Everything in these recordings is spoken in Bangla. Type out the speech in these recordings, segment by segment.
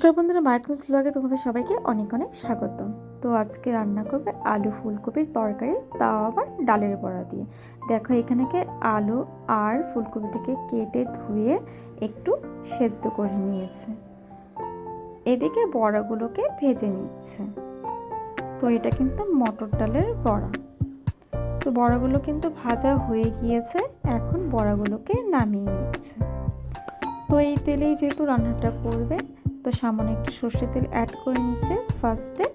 নমস্কার বন্ধুরা মাইক্রোস ব্লগে তোমাদের সবাইকে অনেক অনেক স্বাগত। তো আজকে রান্না করবে আলু ফুলকপির তরকারি, তাও আবার ডালের বড়া দিয়ে। দেখো, এখানেকে আলু আর ফুলকপিটাকে কেটে ধুয়ে একটু সেদ্ধ করে নিয়েছে। এদিকে বড়াগুলোকে ভেজে নিচ্ছে। তো এটা কিন্তু মটর ডালের বড়া। তো বড়াগুলো কিন্তু ভাজা হয়ে গিয়েছে, এখন বড়াগুলোকে নামিয়ে নিচ্ছে। তো এই তেলেই যেহেতু রান্নাটা করবে তো সামান্য একটু সর্ষের তেল অ্যাড করে নিচ্ছে ফার্স্টে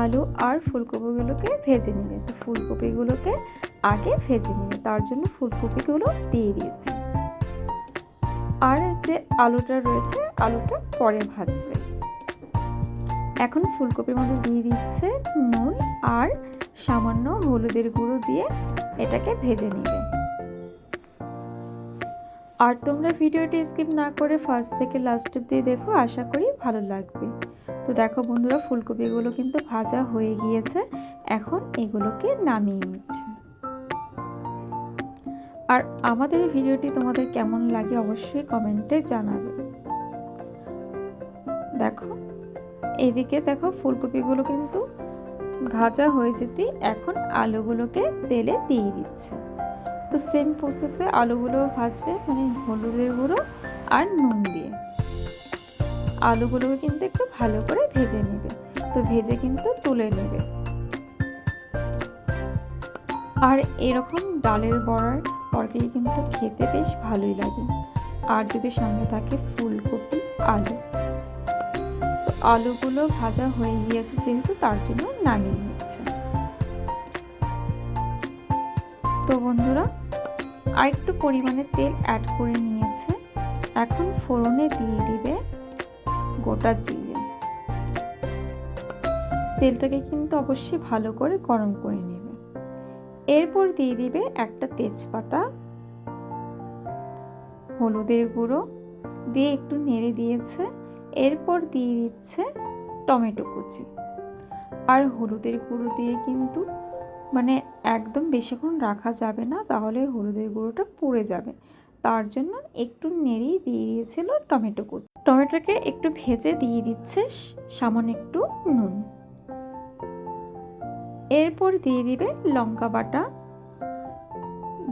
আলু আর ফুলকপিগুলোকে ভেজে নেবে। তো ফুলকপিগুলোকে আগে ভেজে নেবে, তার জন্য ফুলকপিগুলো দিয়ে দিয়েছে। আর যে আলুটা রয়েছে, আলুটা পরে ভাজবে। এখন ফুলকপির মধ্যে দিয়ে দিচ্ছে নুন আর সামান্য হলুদের গুঁড়ো দিয়ে এটাকে ভেজে নেবে। আর তোমরা ভিডিওটি স্কিপ না করে ফার্স্ট থেকে লাস্ট অব্দি দেখো, আশা করি ভালো লাগবে। তো দেখো বন্ধুরা, ফুলকপিগুলো কিন্তু ভাজা হয়ে গিয়েছে। এখন এগুলোকে নামিয়ে নিচ্ছে। আর আমাদের ভিডিওটি তোমাদের কেমন লাগে অবশ্যই কমেন্টে জানাবে। দেখো, এদিকে দেখো ফুলকপিগুলো কিন্তু ভাজা হয়ে যেতে এখন আলুগুলোকে তেলে দিয়ে দিচ্ছে। তো সেম প্রসেসে আলুগুলো ভাজবে মানে হলুদের গুঁড়ো আর নুন দিয়ে। আলুগুলোকে কিন্তু একটু ভালো করে ভেজে নেবে, তো ভেজে কিন্তু তুলে নেবে। আর এরকম ডালের বড়ার তরকারি কিন্তু খেতে বেশ ভালোই লাগে। আর যদি সঙ্গে থাকে ফুলকপি, আলু। তো আলুগুলো ভাজা হয়ে গিয়েছে যেহেতু তার জন্য নামিয়ে নিচ্ছে। তো বন্ধুরা আরেকটু পরিমাণে তেল অ্যাড করে নিয়েছে। এখন ফোড়নে দিয়ে দিবে গোটা জিরে। তেলটাকে কিন্তু অবশ্যই ভালো করে গরম করে নেবে। এরপর দিয়ে দিবে একটা তেজপাতা, হলুদের গুঁড়ো দিয়ে একটু নেড়ে দিয়েছে। এরপর দিয়ে দিচ্ছে টমেটো কুচি। আর হলুদের গুঁড়ো দিয়ে কিন্তু মানে একদম বেশিক্ষণ রাখা যাবে না, তাহলে হলুদের গুঁড়োটা পুড়ে যাবে। তার জন্য একটু নেড়েই দিয়ে দিয়েছিল টমেটো কুচি। টমেটোকে একটু ভেজে দিয়ে দিচ্ছে সামান্য একটু নুন। এরপর দিয়ে দিবে লঙ্কা বাটা,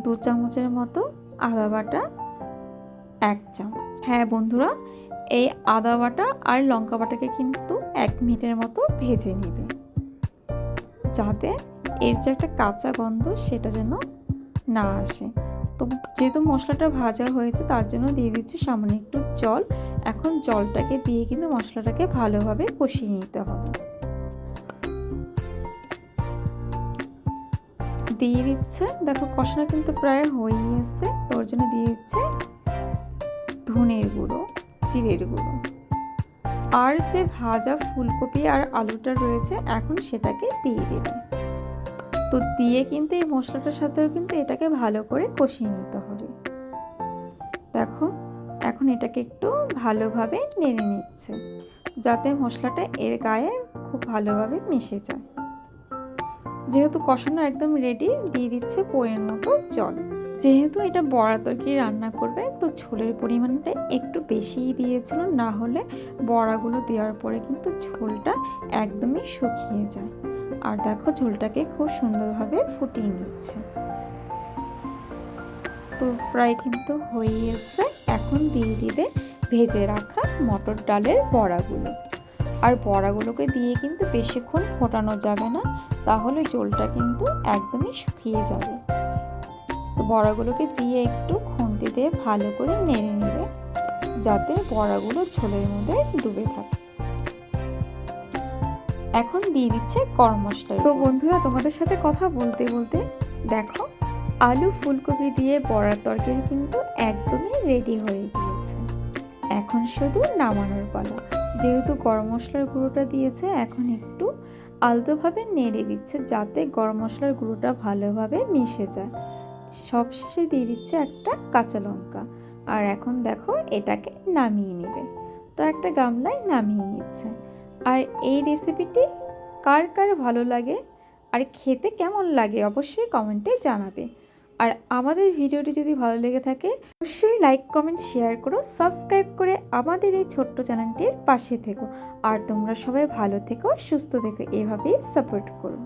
দু চামচের মতো আদা বাটা, এক চামচ। হ্যাঁ বন্ধুরা, এই আদা বাটা আর লঙ্কা বাটাকে কিন্তু এক মিনিটের মতো ভেজে নেবে। যাতে এর যে একটা কাঁচা গন্ধ সেটা যেন না আসে। তো যেহেতু মশলাটা ভাজা হয়েছে, তার জন্য দিয়ে দিচ্ছি সামান্য একটু জল। এখন জলটাকে দিয়ে কিন্তু মশলাটাকে ভালোভাবে কষিয়ে নিতে হবে। দিয়ে দিচ্ছে। দেখো, কষানো কিন্তু প্রায় হয়ে এসছে তোর জন্য দিয়ে দিচ্ছে ধনের গুঁড়ো, জিরের গুঁড়ো। আর যে ভাজা ফুলকপি আর আলুটা রয়েছে, এখন সেটাকে দিয়ে দেবে। তো দিয়ে কিন্তু এই মশলাটার সাথেও কিন্তু এটাকে ভালো করে কষিয়ে নিতে হবে। দেখো, এখন এটাকে একটু ভালোভাবে নেড়ে নিচ্ছে, যাতে মশলাটা এর গায়ে খুব ভালোভাবে মিশে যায়। যেহেতু কষানো একদম রেডি দিয়ে দিচ্ছে পরিমাণ মতো জল। যেহেতু এটা বড়া তরকারি রান্না করবে, তো ঝোলের পরিমাণটা একটু বেশিই দিয়েছিল, না হলে বড়াগুলো দেওয়ার পরে কিন্তু ঝোলটা একদমই শুকিয়ে যায়। আর দেখো ঝোলটাকে খুব সুন্দরভাবে ফুটিয়ে নিচ্ছে। তো প্রায় কিন্তু হয়ে এসছে এখন দিয়ে দিবে ভেজে রাখা মটর ডালের বড়াগুলো। আর বড়াগুলোকে দিয়ে কিন্তু বেশিক্ষণ ফোটানো যাবে না, তাহলে জলটা কিন্তু একদমই শুকিয়ে যাবে। তো বড়াগুলোকে দিয়ে একটু খুন্তি দিয়ে ভালো করে নেড়ে নেবে যাতে বড়াগুলো ঝোলের মধ্যে ডুবে থাকে। এখন দিয়ে দিচ্ছে গরম মশলা তো বন্ধুরা, তোমাদের সাথে কথা বলতে বলতে দেখো, আলু ফুলকপি দিয়ে বড়ার তরকারি কিন্তু একদমই রেডি হয়ে গিয়েছে। এখন শুধু নামানোর পালা। যেহেতু গরম মশলার গুঁড়োটা দিয়েছে, এখন একটু আলতোভাবে নেড়ে দিচ্ছে যাতে গরম মশলার গুঁড়োটা ভালোভাবে মিশে যায়। সবশেষে দিয়ে দিচ্ছে একটা কাঁচা লঙ্কা। আর এখন দেখো, এটাকে নামিয়ে নেবে। তো একটা গামলায় নামিয়ে নিচ্ছে। আর এই রেসিপিটি কার কার ভালো লাগে? আর খেতে কেমন লাগে? অবশ্যই কমেন্টে জানাবে। আর আমাদের ভিডিওটি যদি ভালো লেগে থাকে, অবশ্যই লাইক কমেন্ট শেয়ার করো সাবস্ক্রাইব করে আমাদের এই ছোট্ট চ্যানেলটির পাশে থেকো। আর তোমরা সবাই ভালো থেকো, সুস্থ থেকো। এভাবেই সাপোর্ট করো।